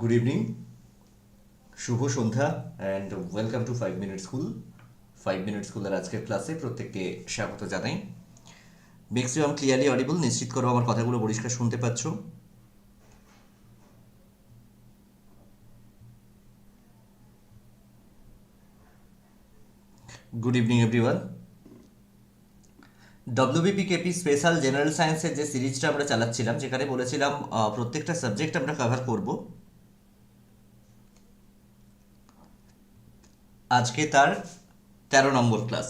Good evening শুভ সন্ধ্যা and welcome to five minute school five minute স্কুলের আজকের ক্লাসে প্রত্যেককে স্বাগত জানাই। ম্যাক্সিমাম ক্লিয়ারলি অডিবল নিশ্চিত করো আমার কথাগুলো পরিষ্কার শুনতে পাচ্ছ। Good evening everyone WBP KP special general সায়েন্সের যে সিরিজটা আমরা চালাচ্ছিলাম, যেখানে বলেছিলাম প্রত্যেকটা সাবজেক্ট আমরা কভার করব। আজকে তার তেরো নম্বর ক্লাস।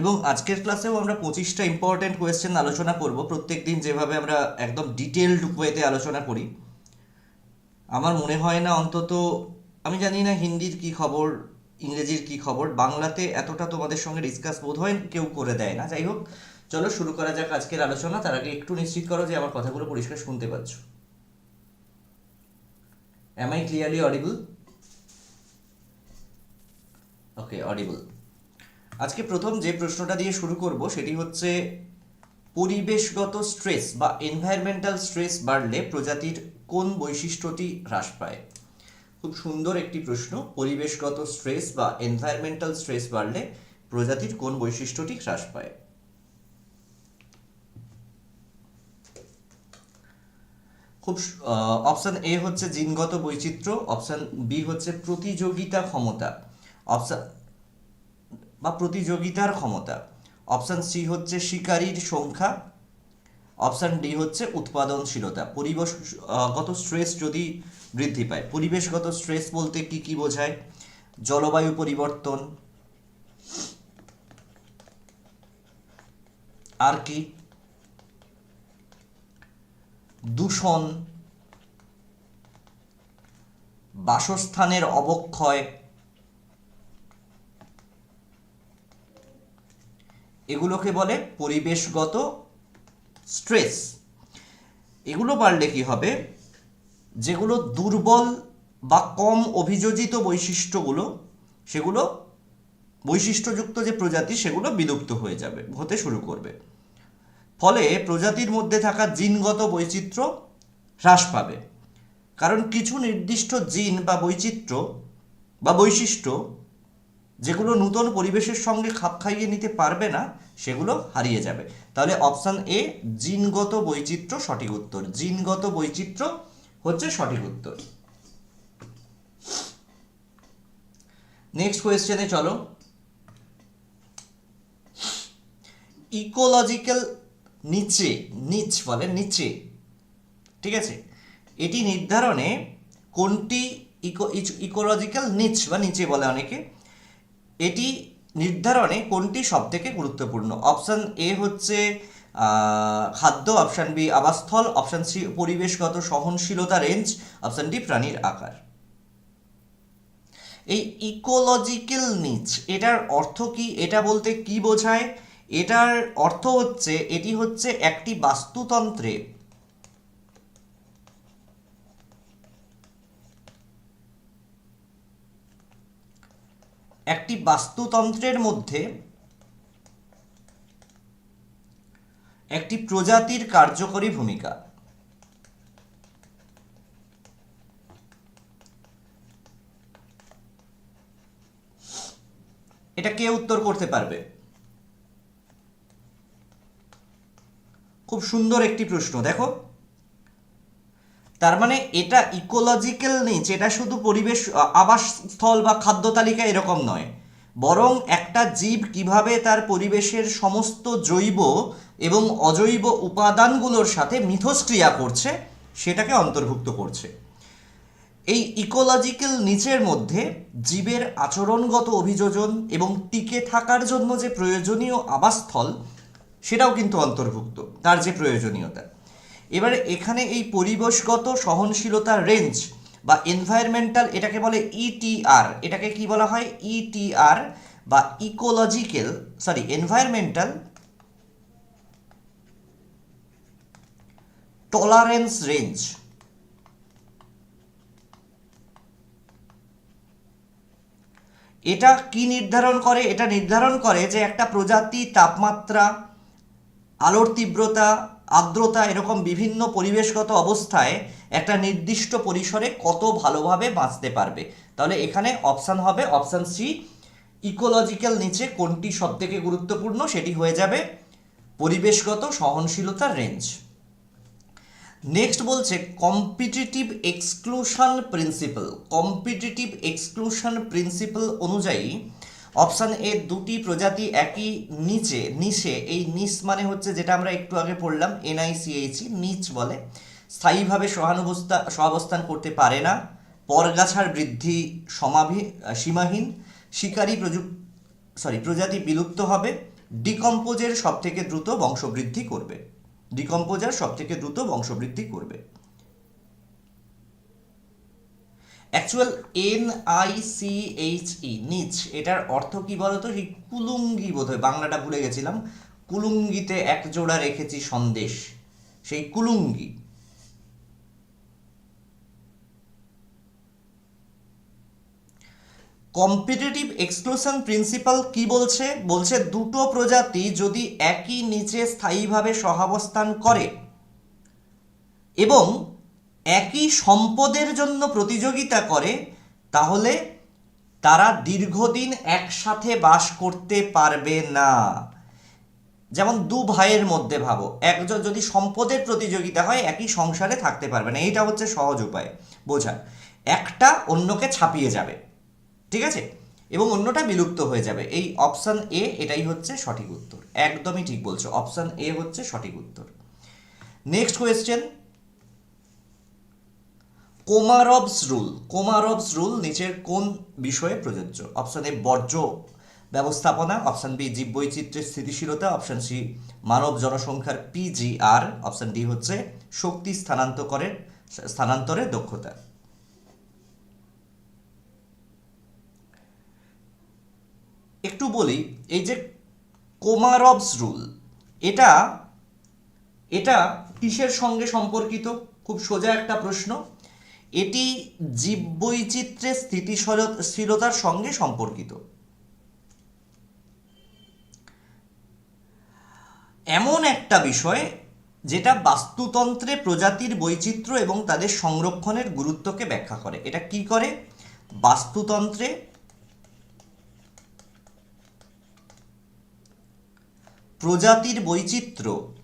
এবং আজকের ক্লাসেও আমরা পঁচিশটা ইম্পর্টেন্ট কোয়েশ্চেন আলোচনা করব। প্রত্যেক দিন যেভাবে আমরা একদম ডিটেলড ওয়েতে আলোচনা করি। আমার মনে হয় না অন্তত, আমি জানি না হিন্দির কি খবর, ইংরেজির কি খবর, বাংলাতে এতটা তোমাদের সঙ্গে ডিসকাস বোধ হয় কেউ করে দেয় না। যাই হোক, চলো শুরু করা যাক আজকের আলোচনা। তার আগে একটু নিশ্চিত করো যে আমার কথাগুলো পরিষ্কার শুনতে পাচ্ছ। Am I clearly audible okay audible আজকে প্রথম যে প্রশ্নটা দিয়ে শুরু করব, সেটি হচ্ছে, পরিবেশগত স্ট্রেস বা এনভায়রনমেন্টাল স্ট্রেস বাড়লে প্রজাতির কোন বৈশিষ্ট্যটি হ্রাস পায়? খুব সুন্দর একটি প্রশ্ন। পরিবেশগত স্ট্রেস বা এনভায়রনমেন্টাল স্ট্রেস বাড়লে প্রজাতির কোন বৈশিষ্ট্যটি হ্রাস পায়? খুব অপশান এ হচ্ছে জিনগত বৈচিত্র্য অপশান বি হচ্ছে প্রতিযোগিতা ক্ষমতা অপশান বা প্রতিযোগিতার ক্ষমতা অপশান সি হচ্ছে শিকারীর সংখ্যা অপশান ডি হচ্ছে উৎপাদনশীলতা পরিবেশগত স্ট্রেস যদি বৃদ্ধি পায়, পরিবেশগত স্ট্রেস বলতে কি কি বোঝায়? জলবায়ু পরিবর্তন, আর কি? দূষণ, বাসস্থানের অবক্ষয়, এগুলোকে বলে পরিবেশগত স্ট্রেস। এগুলো বাড়লে কি হবে? যেগুলো দুর্বল বা কম অভিযোজিত বৈশিষ্ট্যগুলো, সেগুলো বৈশিষ্ট্যযুক্ত যে প্রজাতি, সেগুলো বিলুপ্ত হয়ে যাবে, হতে শুরু করবে। ফলে প্রজাতির মধ্যে থাকা জিনগত বৈচিত্র্য হ্রাস পাবে। কারণ কিছু নির্দিষ্ট জিন বা বৈচিত্র্য বা বৈশিষ্ট্য যেগুলো নূতন পরিবেশের সঙ্গে খাপ খাইয়ে নিতে পারবে না, সেগুলো হারিয়ে যাবে। তাহলে অপশান এ, জিনগত বৈচিত্র্য সঠিক উত্তর। জিনগত বৈচিত্র্য হচ্ছে সঠিক উত্তর। নেক্সট কোয়েশ্চেনে চলো। ইকোলজিক্যাল নিচে, নিচ বলে নিচে। ঠিক আছে? এটি নির্ধারণে কোনটি ইকো ইকোলজিক্যাল নিচ বা নিচে বলে অনেকে, এটি নির্ধারণে কোনটি সবথেকে গুরুত্বপূর্ণ? অপশান এ হচ্ছে খাদ্য, অপশান বি আবাসস্থল, অপশান সি পরিবেশগত সহনশীলতা রেঞ্জ, অপশান ডি প্রাণীর আকার। এই ইকোলজিক্যাল নিচ, এটার অর্থ কি? এটা বলতে কি বোঝায়? এটার অর্থ হচ্ছে, এটি হচ্ছে একটি বাস্তুতন্ত্রে। একটি বাস্তুতন্ত্রের মধ্যে একটি প্রজাতির কার্যকরী ভূমিকা। এটা কে উত্তর করতে পারবে? খুব সুন্দর একটি প্রশ্ন, দেখো। তার মানে এটা ইকোলজিক্যাল নিচ এটা শুধু পরিবেশ আবাসস্থল বা খাদ্য তালিকা এরকম নয়। বরং একটা জীব কীভাবে তার পরিবেশের সমস্ত জৈব এবং অজৈব উপাদানগুলোর সাথে মিথস্ক্রিয়া করছে, সেটাকে অন্তর্ভুক্ত করছে। এই ইকোলজিক্যাল নিচের মধ্যে জীবের আচরণগত অভিযোজন এবং টিকে থাকার জন্য যে প্রয়োজনীয় আবাসস্থল সেটাও কিন্তু অন্তর্ভুক্ত, তার যে প্রয়োজনীয়তা। এবারে এখানে এই পরিবেশগত সহনশীলতার রেঞ্জ বা এনভায়রনমেন্টাল এটাকে বলে ইটিআর এটাকে কি বলা হয়? ইটিআর বা ecological sorry environmental tolerance range এটা কি নির্ধারণ করে? এটা নির্ধারণ করে যে একটা প্রজাতি তাপমাত্রা আলোর তীব্রতা, আর্দ্রতা এরকম বিভিন্ন পরিবেশগত অবস্থায় একটা নির্দিষ্ট পরিসরে কত ভালোভাবে বাঁচতে পারবে। তাহলে এখানে অপশান হবে, অপশান সি, ইকোলজিক্যাল নিচে কোনটি সবথেকে গুরুত্বপূর্ণ সেটি হয়ে যাবে পরিবেশগত সহনশীলতার রেঞ্জ। নেক্সট বলছে, competitive exclusion principle. Competitive exclusion principle অনুযায়ী অপশান এ দুটি প্রজাতি একই নিচে নিচে, এই নিচ মানে হচ্ছে যেটা আমরা একটু আগে পড়লাম এনআইসিএইচি নিচ বলে। স্থায়ীভাবে সহানুবস্থা সহাবস্থান করতে পারে না, পরগাছার বৃদ্ধি সমাভি, সীমাহীন, শিকারী প্রযুক সরি প্রজাতি বিলুপ্ত হবে, ডিকম্পোজের সব থেকে দ্রুত বংশবৃদ্ধি করবে। ডিকম্পোজার সব থেকে দ্রুত বংশবৃদ্ধি করবে। Actual N I C H E নিচ এটার অর্থ কি বলতো? সেই কুলুঙ্গি বোধ হয় বাংলাটা ভুলে গেছিলাম। কুলুঙ্গিতে এক জোড়া রেখেছি সন্দেশ। সেই কুলুঙ্গি। কম্পিটিটিভ এক্সক্লুশন প্রিন্সিপাল কি বলছে? বলছে দুটো প্রজাতি যদি একই নিচে স্থায়ীভাবে সহাবস্থান করে এবং একই সম্পদের জন্য প্রতিযোগিতা করে, তাহলে তারা দীর্ঘদিন একসাথে বাস করতে পারবে না। যেমন দু ভাইয়ের মধ্যে ভাবো, একজন যদি সম্পদের প্রতিযোগিতা হয়, একই সংসারে থাকতে পারবে না। এইটা হচ্ছে সহজ উপায়, বোঝার। একটা অন্যকে ছাপিয়ে যাবে, ঠিক আছে? এবং অন্যটা বিলুপ্ত হয়ে যাবে। এই অপশান এ এটাই হচ্ছে সঠিক উত্তর। একদমই ঠিক বলছো, অপশান এ হচ্ছে সঠিক উত্তর। নেক্সট কোয়েশ্চেন কোমারবস রুল কোমারবস রুল নিচের কোন বিষয়ে প্রযোজ্য? অপশন এ বর্জ্য ব্যবস্থাপনা। অপশন বি জীববৈচিত্র্যের স্থিতিশীলতা। অপশন সি মানব জনসংখ্যার পিজিআর অপশন ডি হচ্ছে শক্তি স্থানান্তরের স্থানান্তরের দক্ষতা। একটু বলি, এই যে কোমারবস রুল, এটা এটা কিসের সঙ্গে সম্পর্কিত? খুব সোজা একটা প্রশ্ন। এটি জীববৈচিত্র্যের স্থিতিশীলতার সঙ্গে সম্পর্কিত। এমন একটা বিষয় যেটা বাস্তুতন্ত্রে প্রজাতির বৈচিত্র্য এবং তাদের সংরক্ষণের গুরুত্বকে ব্যাখ্যা করে। এটা কি করে? বাস্তুতন্ত্রে প্রজাতির বৈচিত্র্য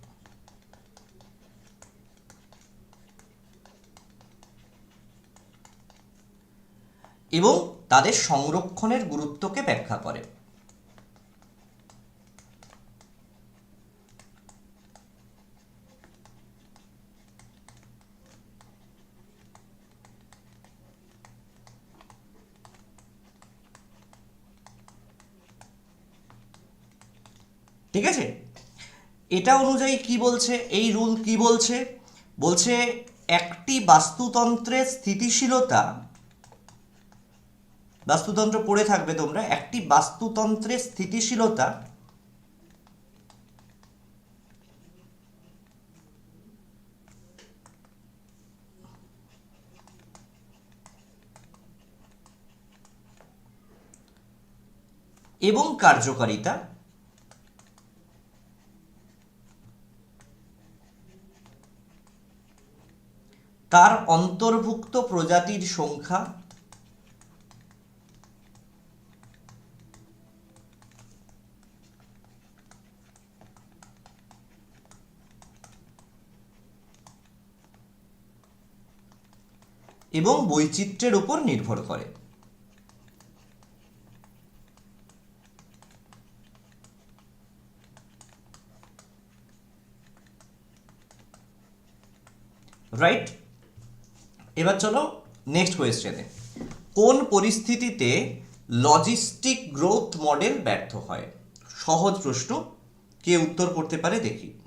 এবং তাদের সংরক্ষণের গুরুত্বকে ব্যাখ্যা করে। ঠিক আছে? এটা অনুযায়ী কি বলছে? এই রুল কি বলছে? বলছে, একটি বাস্তুতন্ত্রের স্থিতিশীলতা বাস্তুতন্ত্র পড়ে থাকবে তোমরা একটি বাস্তুতন্ত্রের স্থিতিশীলতা এবং কার্যকারিতা তার অন্তর্ভুক্ত প্রজাতির সংখ্যা এবং বৈচিত্র্যের উপর নির্ভর করে। রাইট এবার চলো নেক্সট কোয়েশ্চেনে কোন পরিস্থিতিতে লজিস্টিক গ্রোথ মডেল ব্যর্থ হয়? সহজ প্রশ্ন, কে উত্তর করতে পারে দেখি।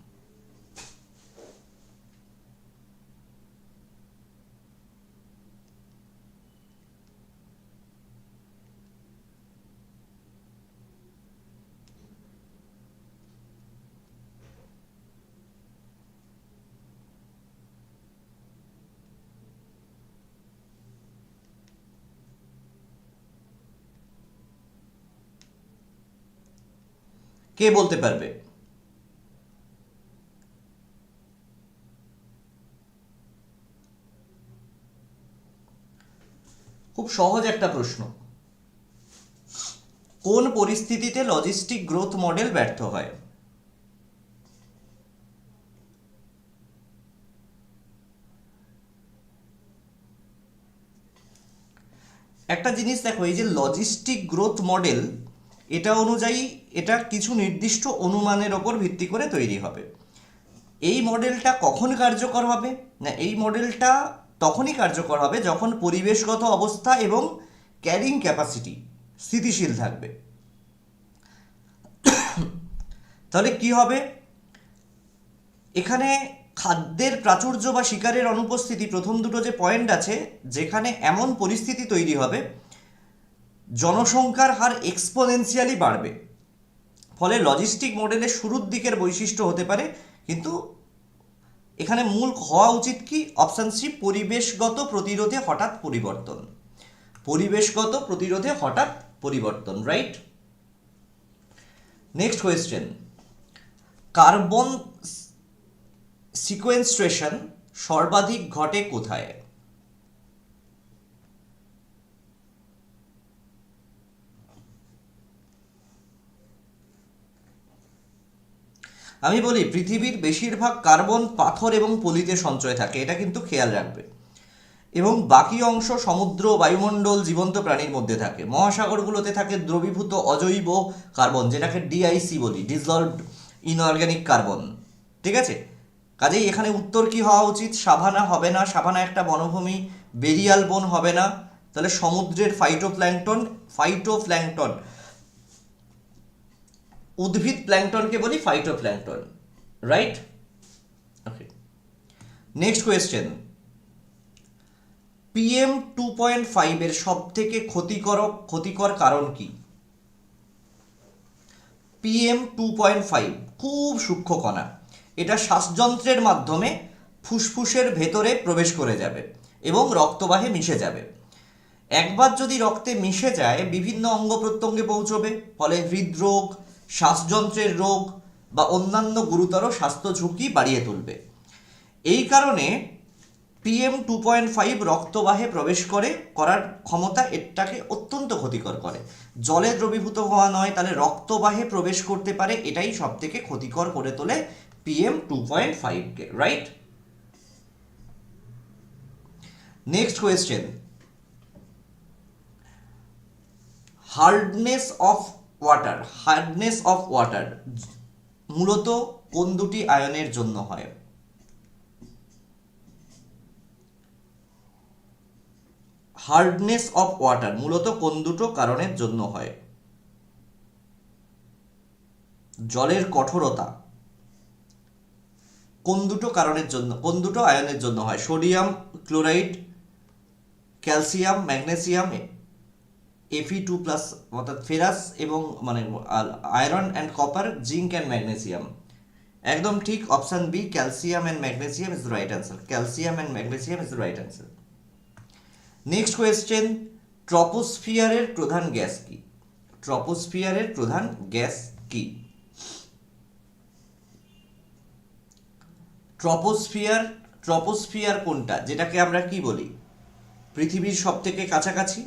কে বলতে পারবে? খুব সহজ একটা প্রশ্ন। কোন পরিস্থিতিতে লজিস্টিক গ্রোথ মডেল ব্যর্থ হয়? একটা জিনিস দেখো, এই যে লজিস্টিক গ্রোথ মডেল এটা অনুযায়ী এটা কিছু নির্দিষ্ট অনুমানের ওপর ভিত্তি করে তৈরি হবে। এই মডেলটা কখন কার্যকর হবে? না, এই মডেলটা তখনই কার্যকর হবে যখন পরিবেশগত অবস্থা এবং ক্যারিং ক্যাপাসিটি স্থিতিশীল থাকবে। তাহলে কি হবে? এখানে খাদ্যের প্রাচুর্য বা শিকারের অনুপস্থিতি প্রথম দুটো যে পয়েন্ট আছে, যেখানে এমন পরিস্থিতি তৈরি হবে জনসংখ্যার হার এক্সপোনেনশিয়ালি বাড়বে। ফলে লজিস্টিক মডেলের শুরুর দিকের বৈশিষ্ট্য হতে পারে, কিন্তু এখানে মূল হওয়া উচিত কি? অপশান সি পরিবেশগত প্রতিরোধে হঠাৎ পরিবর্তন। পরিবেশগত প্রতিরোধে হঠাৎ পরিবর্তন right next question carbon sequestration সর্বাধিক ঘটে কোথায়? আমি বলি, পৃথিবীর বেশিরভাগ কার্বন পাথর এবং পলিতে সঞ্চয় থাকে, এটা কিন্তু খেয়াল রাখবে। এবং বাকি অংশ সমুদ্র, বায়ুমণ্ডল, জীবন্ত প্রাণীর মধ্যে থাকে। মহাসাগরগুলোতে থাকে দ্রবীভূত অজৈব কার্বন, যেটাকে ডিআইসি বলি ডিজলভড ইনঅর্গ্যানিক কার্বন ঠিক আছে? কাজেই এখানে উত্তর কি হওয়া উচিত? সাভানা হবে না। সাভানা একটা বনভূমি, বেরিয়াল বন হবে না। তাহলে সমুদ্রের ফাইটোপ্ল্যাঙ্কটন ফাইটোপ্ল্যাঙ্কটন উদ্ভিদ প্ল্যাঙ্কটনকে বলি phytoplankton right okay next question PM two point ফাইভের সব থেকে ক্ষতিকর ক্ষতিকর কারণ কি? পিএম টু পয়েন্ট ফাইভ খুব সূক্ষ্ম কণা। এটা শ্বাসযন্ত্রের মাধ্যমে ফুসফুসের ভেতরে প্রবেশ করে যাবে এবং রক্তবাহে মিশে যাবে। একবার যদি রক্তে মিশে যায়, বিভিন্ন অঙ্গ প্রত্যঙ্গে পৌঁছবে, ফলে হৃদরোগ শ্বাসযন্ত্রের রোগ বা অন্যান্য গুরুতর স্বাস্থ্য ঝুঁকি বাড়িয়ে তুলবে। এই কারণে পিএম টু পয়েন্ট ফাইভ রক্তবাহে প্রবেশ করে করার ক্ষমতা এটাকে অত্যন্ত ক্ষতিকর করে। জলে দ্রবীভূত হওয়া নয়, তাহলে রক্তবাহে প্রবেশ করতে পারে, এটাই সব থেকে ক্ষতিকর করে তোলে PM two point ফাইভকে right next question hardness of water hardness of water মূলত কোন দুটি আয়নের জন্য হয়? হার্ডনেস অফ ওয়াটার মূলত কোন দুটো কারণের জন্য হয়? জলের কঠোরতা, কোন দুটো কারণের জন্য, কোন দুটো আয়নের জন্য হয়? Sodium chloride calcium magnesium এফি two plus অর্থাৎ ফেরাস এবং মানে iron and copper zinc and magnesium একদম ঠিক option B calcium and magnesium is right answer calcium and magnesium is right answer next question ট্রপোস্ফিয়ারের প্রধান গ্যাস কি? ট্রপোস্ফিয়ারের প্রধান গ্যাস কি? Troposphere troposphere কোনটা? যেটাকে আমরা কি বলি? পৃথিবীর সব থেকে কাছাকাছি?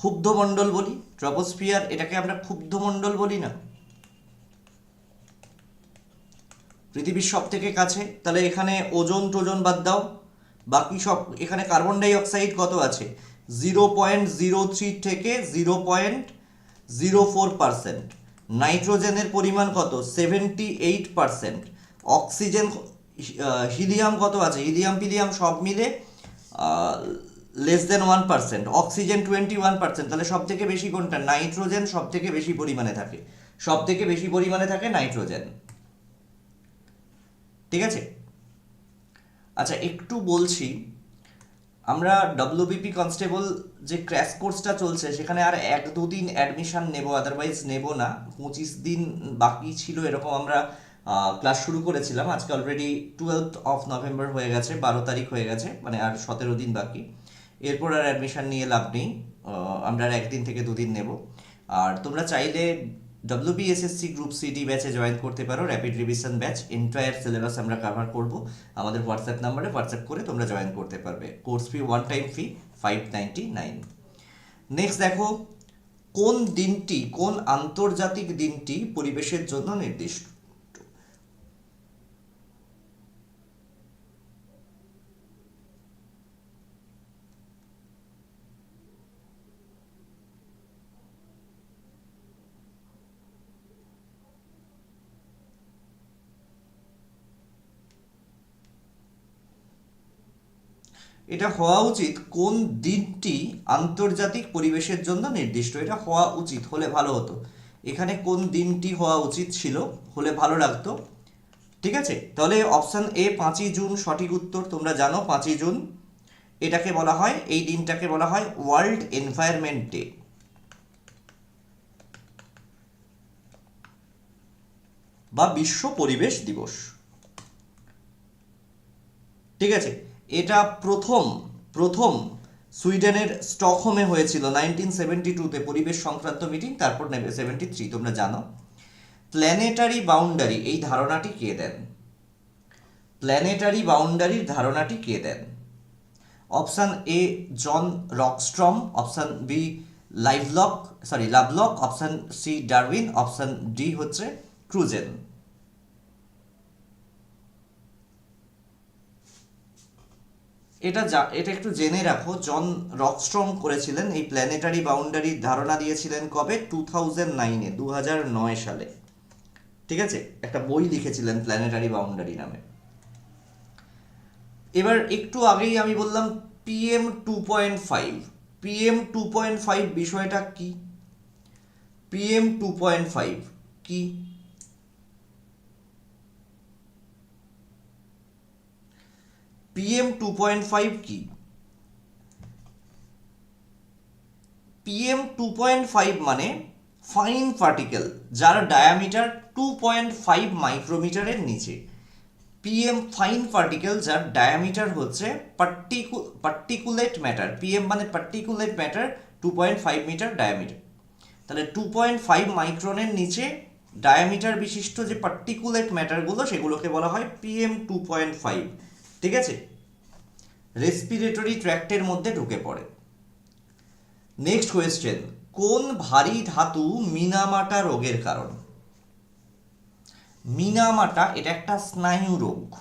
ক্ষুব্ধমণ্ডল বলি, ট্রপোস্ফিয়ার এটাকে আমরা ক্ষুব্ধ ক্ষুব্ধমণ্ডল বলি না। পৃথিবীর সব থেকে কাছে, তাহলে এখানে ওজন টোজন বাদ দাও, বাকি সব, এখানে কার্বন ডাই অক্সাইড কত আছে? জিরো পয়েন্ট জিরো থ্রি থেকে zero point zero four percent. নাইট্রোজেনের পরিমাণ কত? Seventy eight percent. Oxygen helium কত আছে? হিলিয়াম পিলিয়াম সব মিলে less than one percent oxygen twenty one percent তাহলে সব থেকে বেশি কোনটা? নাইট্রোজেন সব থেকে বেশি পরিমাণে থাকে। সব থেকে বেশি পরিমাণে থাকে নাইট্রোজেন ঠিক আছে? আচ্ছা একটু বলছি, আমরা ডব্লিউবিপি কনস্টেবল যে ক্র্যাশ কোর্সটা চলছে, সেখানে আর এক দুদিন অ্যাডমিশন নেব আদারওয়াইজ নেব না। পঁচিশ দিন বাকি ছিল, এরকম আমরা ক্লাস শুরু করেছিলাম। আজকে অলরেডি টুয়েলথ অফ নভেম্বর হয়ে গেছে, বারো তারিখ হয়ে গেছে মানে আর সতেরো দিন বাকি। এরপর আর অ্যাডমিশন নিয়ে লাভ নেই। আমরা আর একদিন থেকে দুদিন নেব। আর তোমরা চাইলে ডব্লিউবিএসএসসি গ্রুপ সিডি ব্যাচে জয়েন করতে পারো। Rapid revision batch entire syllabus আমরা কভার করব। আমাদের হোয়াটসঅ্যাপ নাম্বারে হোয়াটসঅ্যাপ করে তোমরা জয়েন করতে পারবে। Course fee one time fee five ninety nine next দেখো, কোন দিনটি, কোন আন্তর্জাতিক দিনটি পরিবেশের জন্য নির্দিষ্ট? এটা হওয়া উচিত কোন দিনটি আন্তর্জাতিক পরিবেশের জন্য নির্দিষ্ট। এটা হওয়া উচিত, হলে ভালো হতো। এখানে কোন দিনটি হওয়া উচিত ছিল, হলে ভালো লাগতো। ঠিক আছে? তাহলে অপশান এ, পাঁচই জুন, সঠিক উত্তর তোমরা জানো, পাঁচই জুন। এটাকে বলা হয়, এই দিনটাকে বলা হয় ওয়ার্ল্ড এনভায়রনমেন্ট ডে। বা বিশ্ব পরিবেশ দিবস। ঠিক আছে? এটা প্রথম প্রথম সুইডেনের স্টকহোমে হয়েছিল। নাইনটিন সেভেন্টি টুতে পরিবেশ সংক্রান্ত মিটিং, তারপর নেবে সেভেন্টি থ্রি, তোমরা জানো। প্ল্যানেটারি বাউন্ডারি, এই ধারণাটি কে দেন? প্ল্যানেটারি বাউন্ডারির ধারণাটি কে দেন? Option A, John Rockstrom, option B, Livelock, sorry, Lovelock, option C, Darwin, option D হচ্ছে ক্রুজেন। এটা যা, এটা একটু জেনে রাখো, জন রকস্ট্রম করেছিলেন, এই প্ল্যানেটারি বাউন্ডারির ধারণা দিয়েছিলেন কবে? টু থাউজেন্ড নাইনে দু হাজার নয় সালে। ঠিক আছে? একটা বই লিখেছিলেন প্ল্যানেটারি বাউন্ডারি নামে। এবার একটু আগেই আমি বললাম PM two point five PM two point five বিষয়টা কি? পিএম টু পয়েন্ট ফাইভ কি? পিএম টু পয়েন্ট ফাইভ কি? পিএম টু পয়েন্ট ফাইভ মানে ফাইন পার্টিকেল যার ডায়ামিটার টু পয়েন্ট ফাইভ মাইক্রোমিটারের নিচে। পিএম ফাইন পার্টিকেল যার ডায়ামিটার হচ্ছে পার্টিকু পার্টিকুলেট ম্যাটার পিএম মানে particulate matter two point five meter diameter তাহলে টু পয়েন্ট ফাইভ মাইক্রনের নিচে ডায়ামিটার বিশিষ্ট যে পার্টিকুলেট ম্যাটারগুলো সেগুলোকে বলা হয় পিএম টু পয়েন্ট ফাইভ ঠিক আছে? রেসপিরেটরি ট্র্যাক্টের মধ্যে ঢুকে পড়ে। নেক্সট কোয়েশ্চেন কোন ভারী ধাতু মিনামাটা রোগের কারণ? মিনামাটা এটা একটা স্নায়ু রোগ।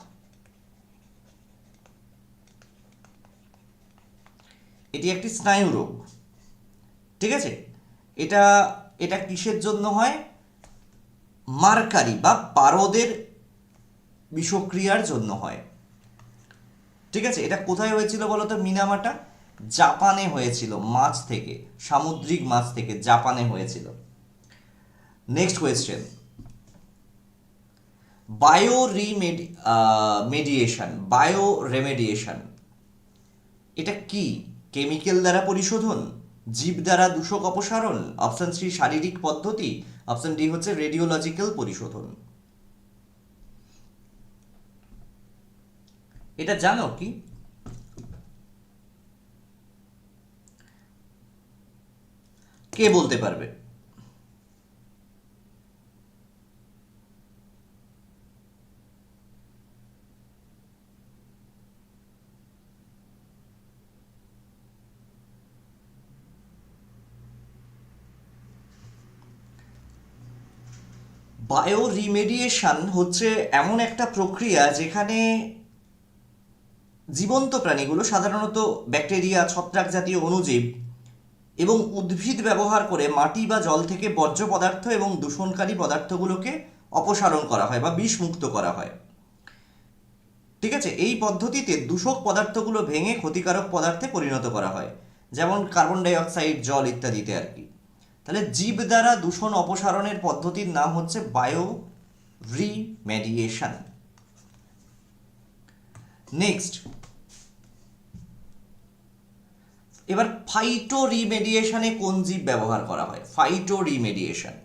এটি একটি স্নায়ু রোগ। ঠিক আছে? এটা এটা কিসের জন্য হয়? মার্কারি বা পারদের বিষক্রিয়ার জন্য হয়। ঠিক আছে, এটা কোথায় হয়েছিল বলতো? মিনামাটা জাপানে হয়েছিল, মাছ থেকে, সামুদ্রিক মাছ থেকে জাপানে হয়েছিল। Next question bio remedy mediation bioremediation এটা কি? কেমিক্যাল দ্বারা পরিশোধন? জীব দ্বারা দূষক অপসারণ? অপশন সি শারীরিক পদ্ধতি। অপশন ডি হচ্ছে রেডিওলজিক্যাল পরিশোধন। এটা জানো কি? কে বলতে পারবে? বায়ো রিমেডিয়েশন হচ্ছে এমন একটা প্রক্রিয়া যেখানে জীবন্ত প্রাণীগুলো সাধারণত ব্যাকটেরিয়া ছত্রাক জাতীয় অণুজীব এবং উদ্ভিদ ব্যবহার করে মাটি বা জল থেকে বর্জ্য পদার্থ এবং দূষণকারী পদার্থগুলোকে অপসারণ করা হয় বা বিষমুক্ত করা হয়। ঠিক আছে, এই পদ্ধতিতে দূষক পদার্থগুলো ভেঙে ক্ষতিকারক পদার্থে পরিণত করা হয়, যেমন কার্বন ডাই অক্সাইড জল ইত্যাদিতে আর কি। তাহলে জীব দ্বারা দূষণ অপসারণের পদ্ধতির নাম হচ্ছে বায়ো রিমেডিয়েশন নেক্সট এবার ফাইটো রিমেডিয়েশনে কোন জীব ব্যবহার করা হয়? ফাইটো রিমেডিয়েশন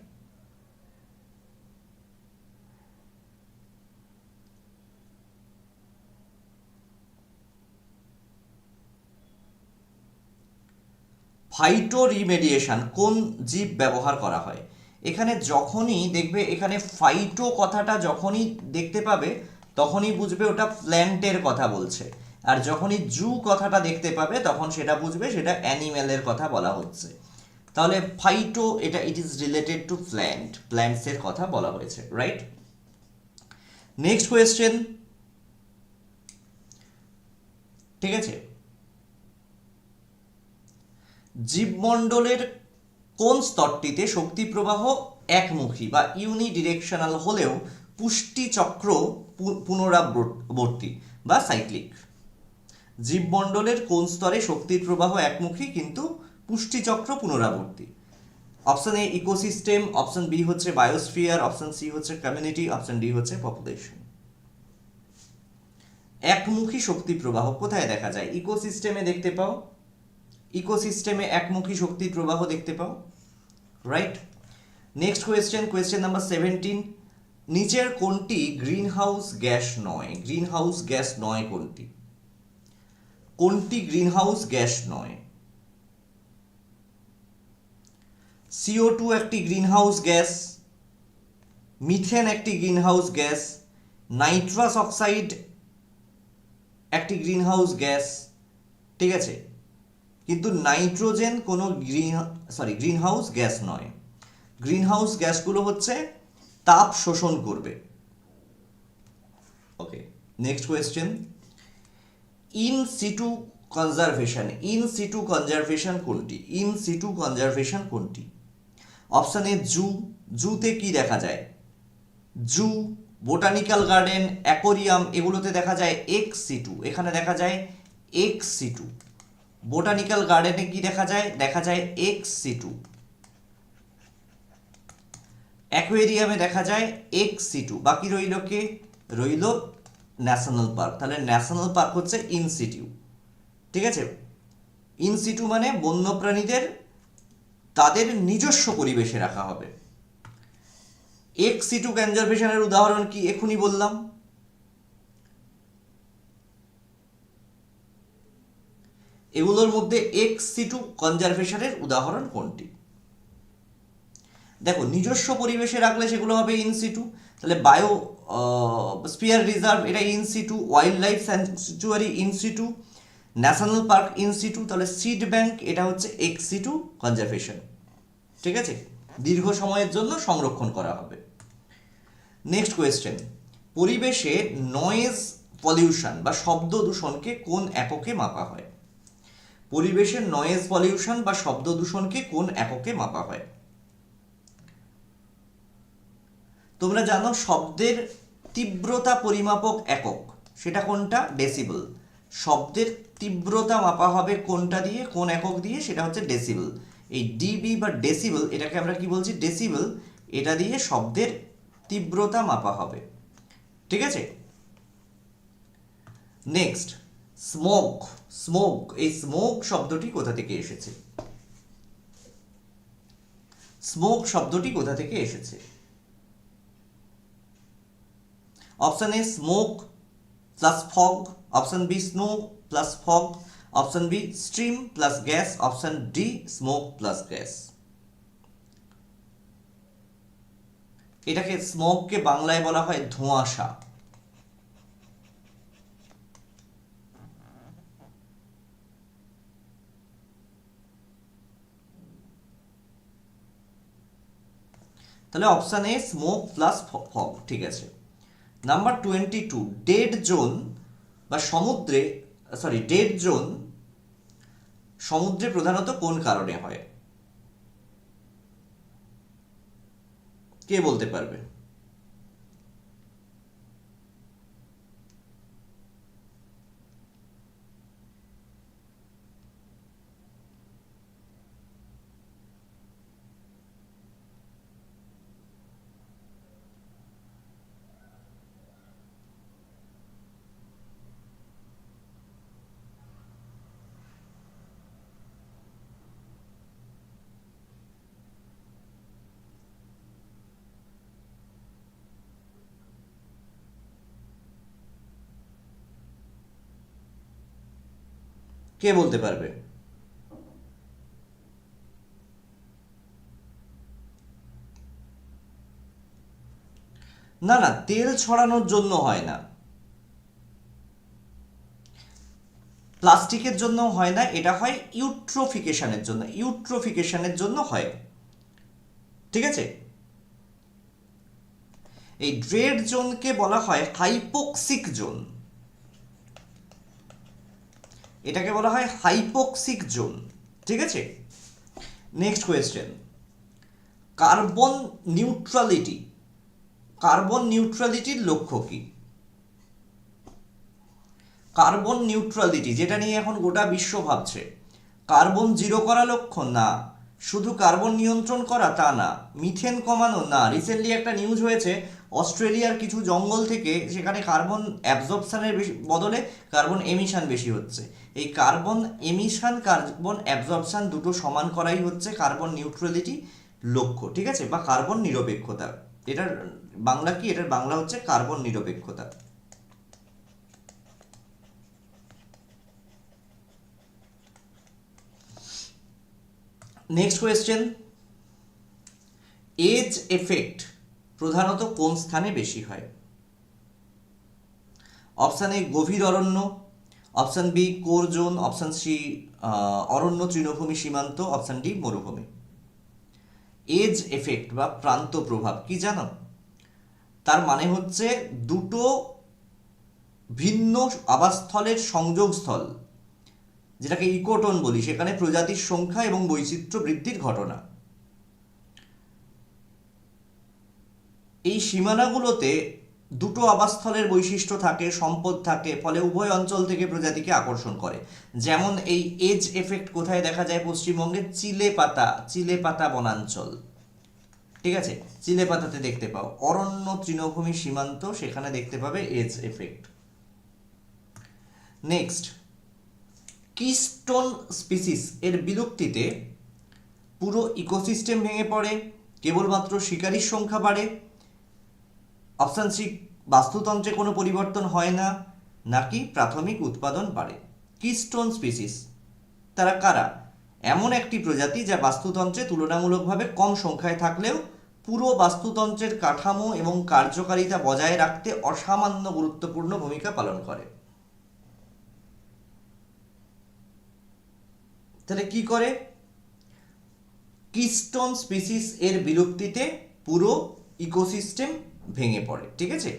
ফাইটো রিমেডিয়েশন কোন জীব ব্যবহার করা হয়? এখানে যখনই দেখবে, এখানে ফাইটো কথাটা যখনই দেখতে পাবে, তখনই বুঝবে ওটা প্ল্যান্টের কথা বলছে। আর যখনই জু কথাটা দেখতে পাবে, তখন সেটা বুঝবে, সেটা অ্যানিম্যালের কথা বলা হচ্ছে। তাহলে ফাইটো, এটা it is related to plant প্ল্যান্টসের কথা বলা হয়েছে রাইট নেক্সট কোয়েশ্চেন ঠিক আছে? জীবমণ্ডলের কোন স্তরটিতে শক্তি প্রবাহ একমুখী বা ইউনিডিরেকশনাল হলেও পুষ্টি চক্র পু- পুনরাবর্তী বা সাইক্লিক জীবমণ্ডলের কোন স্তরে শক্তির প্রবাহ একমুখী কিন্তু পুষ্টিচক্র পুনরাবর্তী? Option A ecosystem option B হচ্ছে বায়োস্ফিয়ার অপশন সি হচ্ছে কমিউনিটি অপশন ডি হচ্ছে পপুলেশন একমুখী শক্তি প্রবাহ কোথায় দেখা যায়? ইকোসিস্টেমে দেখতে পাও। ইকোসিস্টেমে একমুখী শক্তির প্রবাহ দেখতে পাও। Right next question question number seventeen নিচের কোনটি গ্রিন হাউস গ্যাস নয়? গ্রিন হাউস গ্যাস নয় কোনটি? কোনটি গ্রিন হাউস গ্যাস নয়? সিও টু একটি গ্রিন হাউস গ্যাস, মিথেন একটি greenhouse gas, nitrous oxide একটি গ্রিন হাউস গ্যাস, ঠিক আছে? কিন্তু নাইট্রোজেন কোনো green sorry greenhouse gas নয়। গ্রিন হাউস গ্যাসগুলো হচ্ছে তাপ শোষণ করবে। Okay next question in situ conservation, in situ conservation কোনটি? ইন সিটু কনজারভেশন কোনটি? Option A zoo. জুতে কি দেখা যায়? জু, বোটানিক্যাল গার্ডেন, অ্যাকোরিয়াম, এগুলোতে দেখা যায় এক্স সিটু। এখানে দেখা যায় এক্স সিটু। বোটানিক্যাল গার্ডেনে কি দেখা যায়? দেখা যায় এক্স সিটু। অ্যাকোয়ারিয়ামে দেখা যায় এক্স সিটু। বাকি রইল কে? রইল ন্যাশনাল পার্ক। তাহলে ন্যাশনাল পার্ক হচ্ছে ইন সিটু ঠিক আছে? ইন সিটু মানে বন্যপ্রাণীদের, তাদের নিজস্ব পরিবেশে রাখা হবে। এক্স সিটু কনজারভেশনের উদাহরণ কি এখুনি বললাম? এগুলোর মধ্যে এক্স সিটু কনজারভেশনের উদাহরণ কোনটি? দেখো, নিজস্ব পরিবেশে রাখলে সেগুলো হবে ইন সিটু তাহলে বায়ো স্পিয়ার রিজার্ভ এটা in situ wildlife sanctuary in situ national park in situ তাহলে সিড ব্যাংক এটা হচ্ছে এক্স সিটু কনজারভেশন ঠিক আছে? দীর্ঘ সময়ের জন্য সংরক্ষণ করা হবে। নেক্সট কোয়েশ্চেন পরিবেশে নয়েজ পলিউশন বা শব্দ দূষণকে কোন এককে মাপা হয়? পরিবেশের নয়েজ পলিউশন বা শব্দ দূষণকে কোন এককে মাপা হয়? তোমরা জানো শব্দের তীব্রতা পরিমাপক একক। সেটা কোনটা? ডেসিবল। শব্দের তীব্রতা মাপা হবে কোনটা দিয়ে? কোন একক দিয়ে? সেটা হচ্ছে ডেসিবল। এই ডিবি বা ডেসিবল, এটাকে আমরা কি বলছি? ডেসিবল, এটা দিয়ে শব্দের তীব্রতা মাপা হবে। ঠিক আছে? Next, smog. স্মোক, এই স্মোক শব্দটি কোথা থেকে এসেছে? স্মোক শব্দটি কোথা থেকে এসেছে? Option A smoke plus fog option B snow plus fog option B stream plus gas option D smoke plus gas এটাকে স্মোককে বাংলায় বলা হয় ধোঁয়াশা। তাহলে option A smoke plus fog ঠিক আছে। Number twenty two dead zone বা সমুদ্রে সরি ডেড জোন সমুদ্রে প্রধানত কোন কারণে হয়? কে বলতে পারবে? কে বলতে পারবে? না না, তেল ছড়ানোর জন্য হয় না। প্লাস্টিকের জন্য হয় না, এটা হয় ইউট্রোফিকেশনের জন্য ইউট্রোফিকেশনের জন্য হয়। ঠিক আছে? এই ড্রেড জোনকে বলা হয় হাইপোক্সিক জোন। এটাকে বলা হয় হাইপোক্সিক জোন, ঠিক আছে? Next question carbon neutrality carbon নিউট্রালিটির লক্ষ্য কি? কার্বন নিউট্রালিটি যেটা নিয়ে এখন গোটা বিশ্ব ভাবছে। কার্বন জিরো করা লক্ষ্য? না। শুধু কার্বন নিয়ন্ত্রণ করা তা না মিথেন কমানো? না। রিসেন্টলি একটা নিউজ হয়েছে, অস্ট্রেলিয়ার কিছু জঙ্গল থেকে, সেখানে কার্বন অ্যাবজর্পশনের বদলে কার্বন এমিশন বেশি হচ্ছে। এই কার্বন এমিশন, কার্বন অ্যাবজর্পশন দুটো সমান করাই হচ্ছে কার্বন নিউট্রালিটি লক্ষ্য, ঠিক আছে? বা কার্বন নিরপেক্ষতা। এটার বাংলা কি? এটার বাংলা হচ্ছে কার্বন নিরপেক্ষতা। নেক্সট কোয়েশ্চেন এজ এফেক্ট প্রধানত কোন স্থানে বেশি হয়? অপশান এ গভীর অরণ্য option B, core zone, option C অরণ্য তৃণভূমি সীমান্ত, অপশান ডি, মরুভূমি। এজ এফেক্ট বা প্রান্ত প্রভাব, কি জানো? তার মানে হচ্ছে দুটো ভিন্ন আবাসস্থলের সংযোগস্থল, যেটাকে ইকোটন বলি, সেখানে প্রজাতির সংখ্যা এবং বৈচিত্র্য বৃদ্ধির ঘটনা। এই সীমানাগুলোতে দুটো আবাসস্থলের বৈশিষ্ট্য থাকে, সম্পদ থাকে, ফলে উভয় অঞ্চল থেকে প্রজাতিকে আকর্ষণ করে। যেমন এই এজ এফেক্ট কোথায় দেখা যায় পশ্চিমবঙ্গে? চিলে পাতা চিলে পাতা বনাঞ্চল। ঠিক আছে? চিলে পাতাতে দেখতে পাও। অরণ্য তৃণভূমি সীমান্ত, সেখানে দেখতে পাবে edge effect. Next. Keystone species এর বিলুপ্তিতে পুরো ইকোসিস্টেম ভেঙে পড়ে। কেবলমাত্র শিকারীর সংখ্যা বাড়ে। অপশান সি, বাস্তুতন্ত্রে কোনো পরিবর্তন হয় না, নাকি প্রাথমিক উৎপাদন বাড়ে? কিস্টোন স্পিসিস তারা কারা? এমন একটি প্রজাতি যা বাস্তুতন্ত্রে তুলনামূলকভাবে কম সংখ্যায় থাকলেও পুরো বাস্তুতন্ত্রের কাঠামো এবং কার্যকারিতা বজায় রাখতে অসামান্য গুরুত্বপূর্ণ ভূমিকা পালন করে। তাহলে কি করে? কিস্টোন স্পিসিস এর বিলুপ্তিতে পুরো ইকোসিস্টেম ভেঙে পড়ে, ঠিক আছে?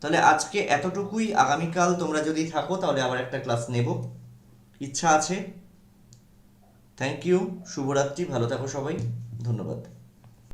তাহলে আজকে এতটুকুই, আগামীকাল তোমরা যদি থাকো, তাহলে আবার একটা ক্লাস নেব। ইচ্ছা আছে? থ্যাংক ইউ শুভরাত্রি, ভালো থাকো সবাই, ধন্যবাদ।